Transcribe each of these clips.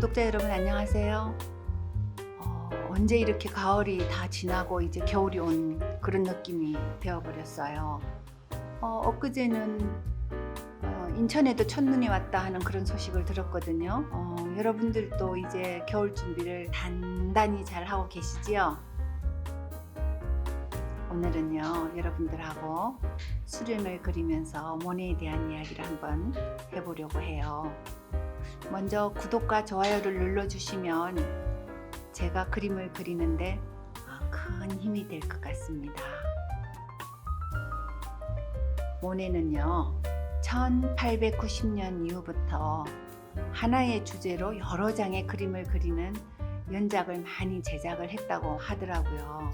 구독자 여러분 안녕하세요. 어, 언제 이렇게 가을이 다 지나고 이제 겨울이 온 그런 느낌이 되어버렸어요. 어, 엊그제는 어, 인천에도 첫눈이 왔다 하는 그런 소식을 들었거든요. 어, 여러분들도 이제 겨울 준비를 단단히 잘 하고 계시지요? 오늘은요 여러분들하고 수련을 그리면서 모네에 대한 이야기를 한번 해보려고 해요. 먼저 구독과 좋아요를 눌러주시면 제가 그림을 그리는데 아, 큰 힘이 될 것 같습니다. 모네는요, 1890년 이후부터 하나의 주제로 여러 장의 그림을 그리는 연작을 많이 제작을 했다고 하더라고요.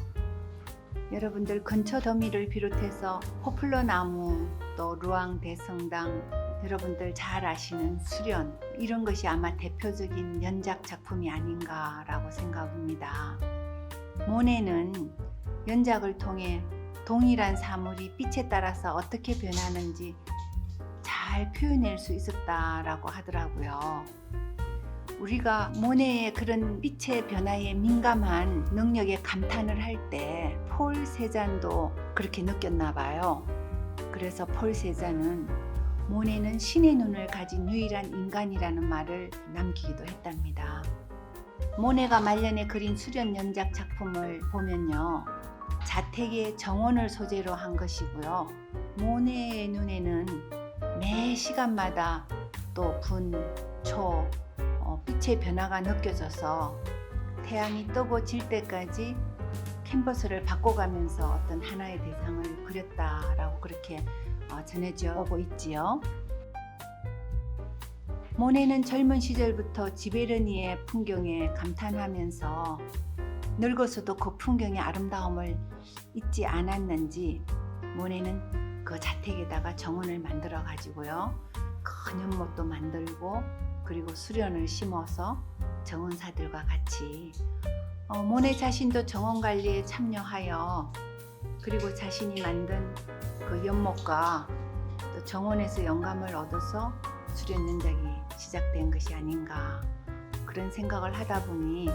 여러분들 근처 더미를 비롯해서 포플러 나무, 또 루앙 대성당, 여러분들 잘 아시는 수련 이런 것이 아마 대표적인 연작 작품이 아닌가라고 생각합니다. 모네는 연작을 통해 동일한 사물이 빛에 따라서 어떻게 변하는지 잘 표현할 수 있었다라고 하더라고요. 우리가 모네의 그런 빛의 변화에 민감한 능력에 감탄을 할 때 폴 세잔도 그렇게 느꼈나 봐요. 그래서 폴 세잔은 모네는 신의 눈을 가진 유일한 인간이라는 말을 남기기도 했답니다. 모네가 말년에 그린 수련 연작 작품을 보면요. 자택의 정원을 소재로 한 것이고요. 모네의 눈에는 매 시간마다 또 분, 초, 어, 빛의 변화가 느껴져서 태양이 뜨고 질 때까지 캔버스를 바꿔가면서 어떤 하나의 대상을 그렸다라고 그렇게 어, 전해져 오고 있지요. 모네는 젊은 시절부터 지베르니의 풍경에 감탄하면서 늙어서도 그 풍경의 아름다움을 잊지 않았는지 모네는 그 자택에다가 정원을 만들어 가지고요. 큰 연못도 만들고 그리고 수련을 심어서 정원사들과 같이 어, 모네 자신도 정원 관리에 참여하여 그리고 자신이 만든 그 연못과 또 정원에서 영감을 얻어서 수련 연작이 시작된 것이 아닌가 그런 생각을 하다 보니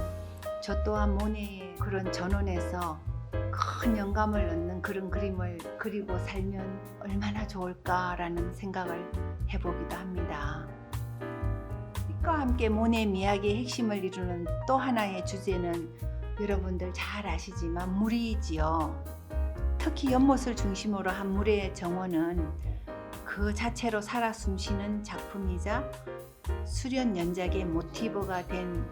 저 또한 모네의 그런 전원에서 큰 영감을 얻는 그런 그림을 그리고 살면 얼마나 좋을까라는 생각을 해보기도 합니다. 빛과 함께 모네 미학의 핵심을 이루는 또 하나의 주제는 여러분들 잘 아시지만 물이지요. 특히 연못을 중심으로 한 물의 정원은 그 자체로 살아 숨쉬는 작품이자 수련 연작의 모티브가 된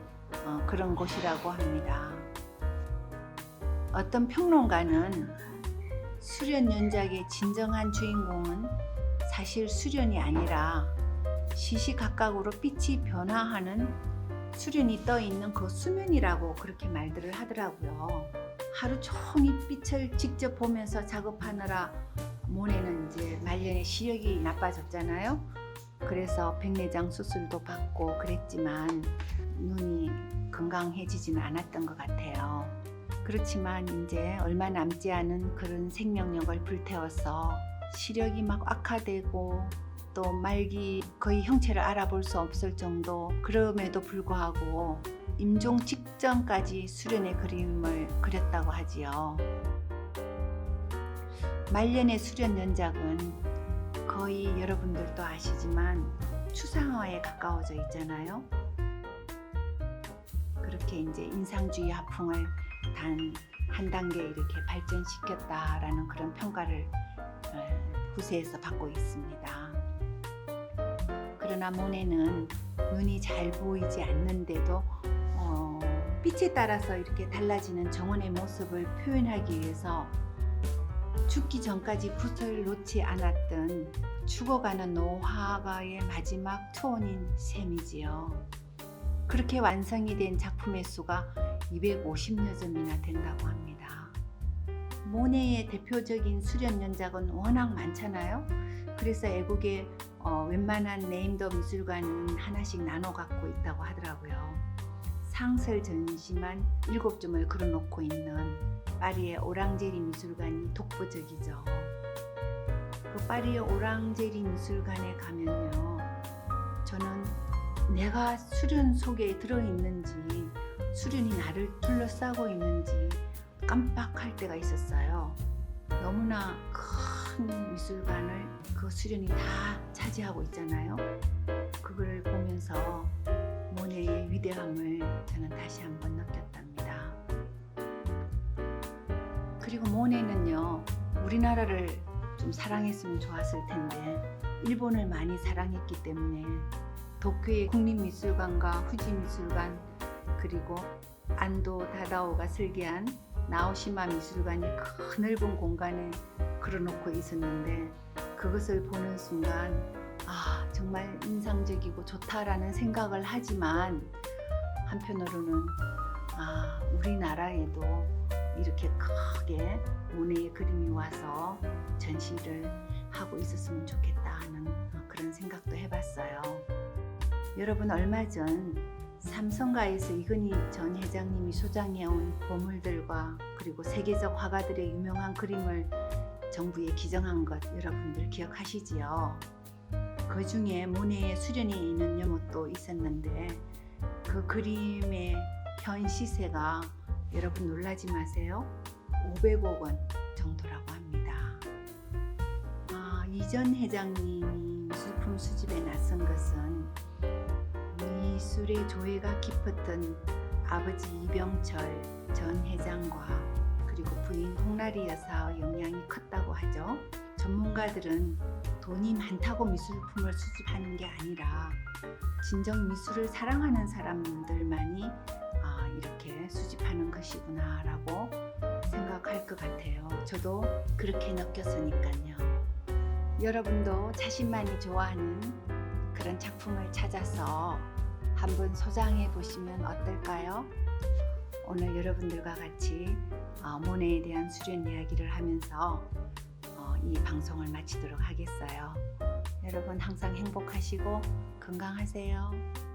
어, 그런 곳이라고 합니다. 어떤 평론가는 수련 연작의 진정한 주인공은 사실 수련이 아니라 시시각각으로 빛이 변화하는 수련이 떠 있는 그 수면이라고 그렇게 말들을 하더라고요. 하루 종일 빛을 직접 보면서 작업하느라 모네는 이제 말년에 시력이 나빠졌잖아요. 그래서 백내장 수술도 받고 그랬지만 눈이 건강해지지는 않았던 것 같아요. 그렇지만 이제 얼마 남지 않은 그런 생명력을 불태워서 시력이 막 악화되고 또 말기 거의 형체를 알아볼 수 없을 정도 그럼에도 불구하고 임종 직전까지 수련의 그림을 그렸다고 하지요. 말년의 수련 연작은 거의 여러분들도 아시지만 추상화에 가까워져 있잖아요. 그렇게 이제 인상주의 화풍을 단 한 단계 이렇게 발전시켰다라는 그런 평가를 어, 후세에서 받고 있습니다. 그러나 모네는 눈이 잘 보이지 않는데도 어, 빛에 따라서 이렇게 달라지는 정원의 모습을 표현하기 위해서 죽기 전까지 붓을 놓지 않았던 죽어가는 노화가의 마지막 투혼인 셈이지요. 그렇게 완성이 된 작품의 수가 250여 점이나 된다고 합니다. 모네의 대표적인 수련 연작은 워낙 많잖아요. 그래서 애국의 어, 웬만한 네임더 미술관은 하나씩 나눠 갖고 있다고 하더라고요. 상설 전시만 7점을 그려놓고 있는 파리의 오랑제리 미술관이 독보적이죠. 그 파리의 오랑제리 미술관에 가면요. 저는 내가 수련 속에 들어있는지 수련이 나를 둘러싸고 있는지 깜빡할 때가 있었어요. 너무나 큰 미술관을 그 수련이 다 차지하고 있잖아요. 그걸 보면서 모네의 위대함을 저는 다시 한번 느꼈답니다. 그리고 모네는요, 우리나라를 좀 사랑했으면 좋았을 텐데, 일본을 많이 사랑했기 때문에 도쿄의 국립미술관과 후지미술관 그리고 안도 다다오가 설계한 나오시마 미술관이 큰 넓은 공간에 걸어놓고 있었는데 그것을 보는 순간 아 정말 인상적이고 좋다라는 생각을 하지만 한편으로는 아 우리나라에도 이렇게 크게 모네의 그림이 와서 전시를 하고 있었으면 좋겠다 하는 그런 생각도 해봤어요. 여러분 얼마 전 삼성가에서 이근희 전 회장님이 소장해온 보물들과 그리고 세계적 화가들의 유명한 그림을 정부에 기증한 것 여러분들 기억하시지요? 그 중에 모네의 수련에 있는 연못도 있었는데 그 그림의 현 시세가 여러분 놀라지 마세요. 500억 원 정도라고 합니다. 아, 이전 회장님이 미술품 수집에 나선 것은 미술의 조예가 깊었던 아버지 이병철 전 회장과 그리고 부인 홍나리 여사의 영향이 컸다고 하죠. 전문가들은 돈이 많다고 미술품을 수집하는 게 아니라 진정 미술을 사랑하는 사람들만이 아, 이렇게 수집하는 것이구나라고 생각할 것 같아요. 저도 그렇게 느꼈으니까요. 여러분도 자신만이 좋아하는 그런 작품을 찾아서 한번 소장해 보시면 어떨까요? 오늘 여러분들과 같이 어, 모네에 대한 수련 이야기를 하면서 어, 이 방송을 마치도록 하겠어요. 여러분 항상 행복하시고 건강하세요.